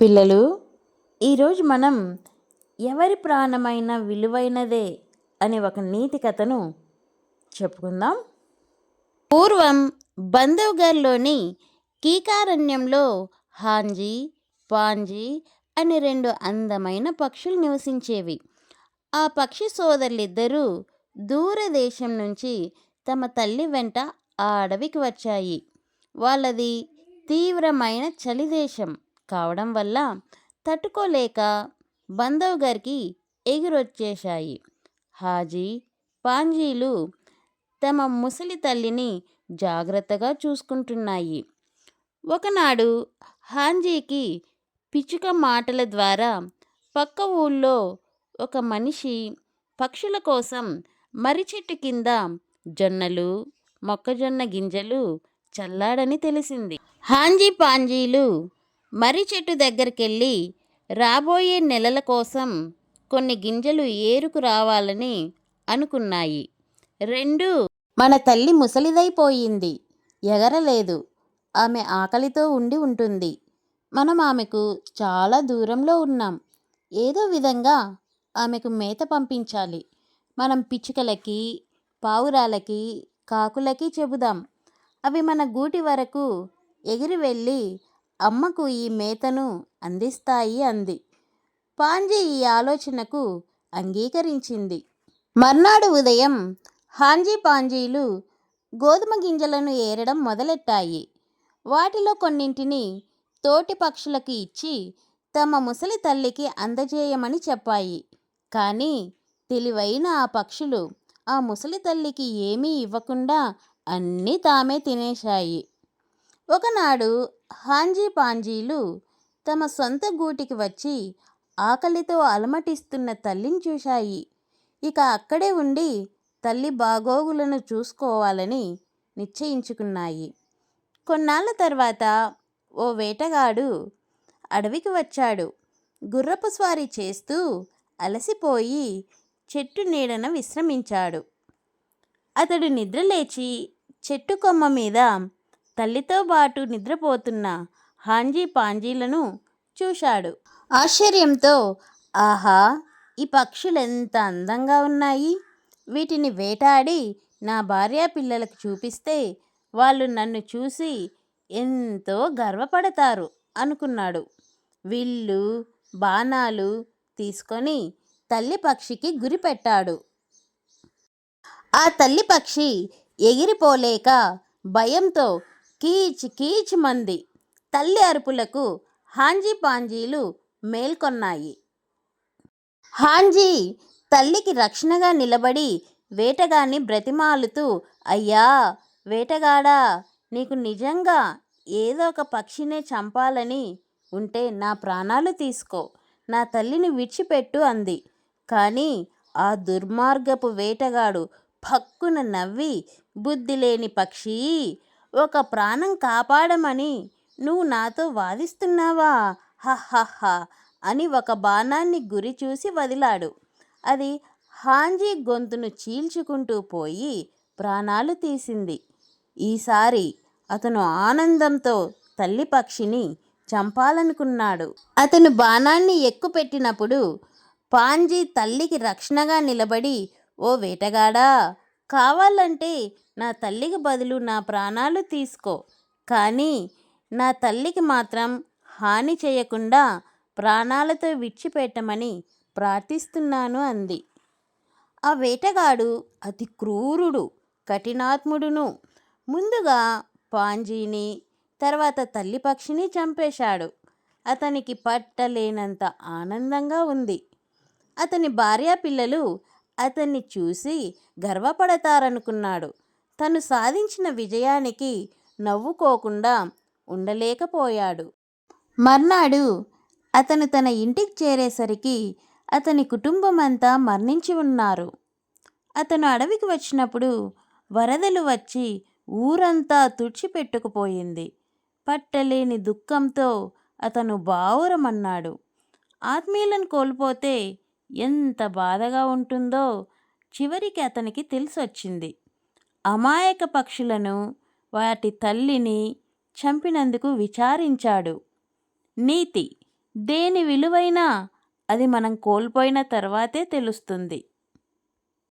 పిల్లలు ఈరోజు మనం ఎవరి ప్రాణమైన విలువైనదే అనే ఒక నీతి కథను చెప్పుకుందాం. పూర్వం బంధవ్గర్లోని కీకారణ్యంలో హాంజీ పాంజీ అనే రెండు అందమైన పక్షులు నివసించేవి. ఆ పక్షి సోదరులిద్దరూ దూరదేశం నుంచి తమ తల్లి వెంట ఆ అడవికి వచ్చాయి. వాళ్ళది తీవ్రమైన చలిదేశం. కావడం వల్ల తట్టుకోలేక బంధవ్ గారికి ఎగిరొచ్చేశాయి. హాజీ పాంజీలు తమ ముసలి తల్లిని జాగ్రత్తగా చూసుకుంటున్నాయి. ఒకనాడు హాంజీకి పిచ్చుక మాటల ద్వారా పక్క ఊళ్ళో ఒక మనిషి పక్షుల కోసం మర్రి చెట్టు కింద జొన్నలు మొక్కజొన్న గింజలు చల్లాడని తెలిసింది. హాంజీ పాంజీలు మర్రి చెట్టు దగ్గరికెళ్ళి రాబోయే నెలల కోసం కొన్ని గింజలు ఏరుకు రావాలని అనుకున్నాయి. రెండు మన తల్లి ముసలిదైపోయింది. ఎగరలేదు. ఆమె ఆకలితో ఉండి ఉంటుంది. మనం ఆమెకు చాలా దూరంలో ఉన్నాం. ఏదో విధంగా ఆమెకు మేత పంపించాలి. మనం పిచ్చుకలకి పావురాలకి కాకులకి చెబుదాం. అవి మన గూటి వరకు ఎగిరి వెళ్ళి అమ్మకు ఈ మేతను అందిస్తాయి అంది. పాంజీ ఈ ఆలోచనకు అంగీకరించింది. మర్నాడు ఉదయం హాంజీ పాంజీలు గోధుమ గింజలను ఏరడం మొదలెట్టాయి. వాటిలో కొన్నింటిని తోటి పక్షులకు ఇచ్చి తమ ముసలి తల్లికి అందజేయమని చెప్పాయి. కానీ తెలివైన ఆ పక్షులు ఆ ముసలి తల్లికి ఏమీ ఇవ్వకుండా అన్నీ తామే తినేశాయి. ఒకనాడు హాంజీ పాంజీలు తమ సొంత గూటికి వచ్చి ఆకలితో అలమటిస్తున్న తల్లిని చూశాయి. ఇక అక్కడే ఉండి తల్లి బాగోగులను చూసుకోవాలని నిశ్చయించుకున్నాయి. కొన్నాళ్ళ తర్వాత ఓ వేటగాడు అడవికి వచ్చాడు. గుర్రపు స్వారీ చేస్తూ అలసిపోయి చెట్టు నీడన విశ్రమించాడు. అతడు నిద్రలేచి చెట్టు కొమ్మ మీద తల్లితో పాటు నిద్రపోతున్న హాంజీ పాంజీలను చూశాడు. ఆశ్చర్యంతో ఆహా ఈ పక్షులు ఎంత అందంగా ఉన్నాయి. వీటిని వేటాడి నా భార్య పిల్లలకు చూపిస్తే వాళ్ళు నన్ను చూసి ఎంతో గర్వపడతారు అనుకున్నాడు. విల్లు బాణాలు తీసుకొని తల్లి పక్షికి గురిపెట్టాడు ఆ తల్లి పక్షి ఎగిరిపోలేక భయంతో కీచ్ కీచ్ మంది తల్లి అరుపులకు హాంజీ పాంజీలు మేల్కొన్నాయి. హాంజీ తల్లికి రక్షణగా నిలబడి వేటగాని బ్రతిమాలుతూ అయ్యా వేటగాడా నీకు నిజంగా ఏదో ఒక పక్షినే చంపాలని ఉంటే నా ప్రాణాలు తీసుకో నా తల్లిని విడిచిపెట్టు అంది. కానీ ఆ దుర్మార్గపు వేటగాడు పక్కున నవ్వి బుద్ధి లేని పక్షి ఒక ప్రాణం కాపాడమని నువ్వు నాతో వాదిస్తున్నావా? హహహ అని ఒక బాణాన్ని గురి చూసి వదిలాడు. అది హాంజీ గొంతును చీల్చుకుంటూ పోయి ప్రాణాలు తీసింది. ఈసారి అతను ఆనందంతో తల్లి పక్షిని చంపాలనుకున్నాడు. అతను బాణాన్ని ఎక్కుపెట్టినప్పుడు పాంజీ తల్లికి రక్షణగా నిలబడి ఓ వేటగాడా కావాలంటే నా తల్లికి బదులు నా ప్రాణాలు తీసుకో. కానీ నా తల్లికి మాత్రం హాని చేయకుండా ప్రాణాలతో విడిచిపెట్టమని ప్రార్థిస్తున్నాను అంది. ఆ వేటగాడు అతి క్రూరుడు కఠినాత్ముడును. ముందుగా పాంజీని తర్వాత తల్లి పక్షిని చంపేశాడు. అతనికి పట్టలేనంత ఆనందంగా ఉంది. అతని భార్య పిల్లలు అతన్ని చూసి గర్వపడతారనుకున్నాడు. తను సాధించిన విజయానికి నవ్వుకోకుండా ఉండలేకపోయాడు. మర్నాడు అతను తన ఇంటికి చేరేసరికి అతని కుటుంబం అంతా మరణించి ఉన్నారు. అతను అడవికి వచ్చినప్పుడు వరదలు వచ్చి ఊరంతా తుడిచిపెట్టుకుపోయింది పట్టలేని దుఃఖంతో అతను బావురమన్నాడు. ఆత్మీయులను కోల్పోతే ఎంత బాధగా ఉంటుందో చివరికి అతనికి తెలిసొచ్చింది. అమాయక పక్షులను వాటి తల్లిని చంపినందుకు విచారించాడు. నీతి దేని విలువైనా అది మనం కోల్పోయిన తర్వాతే తెలుస్తుంది.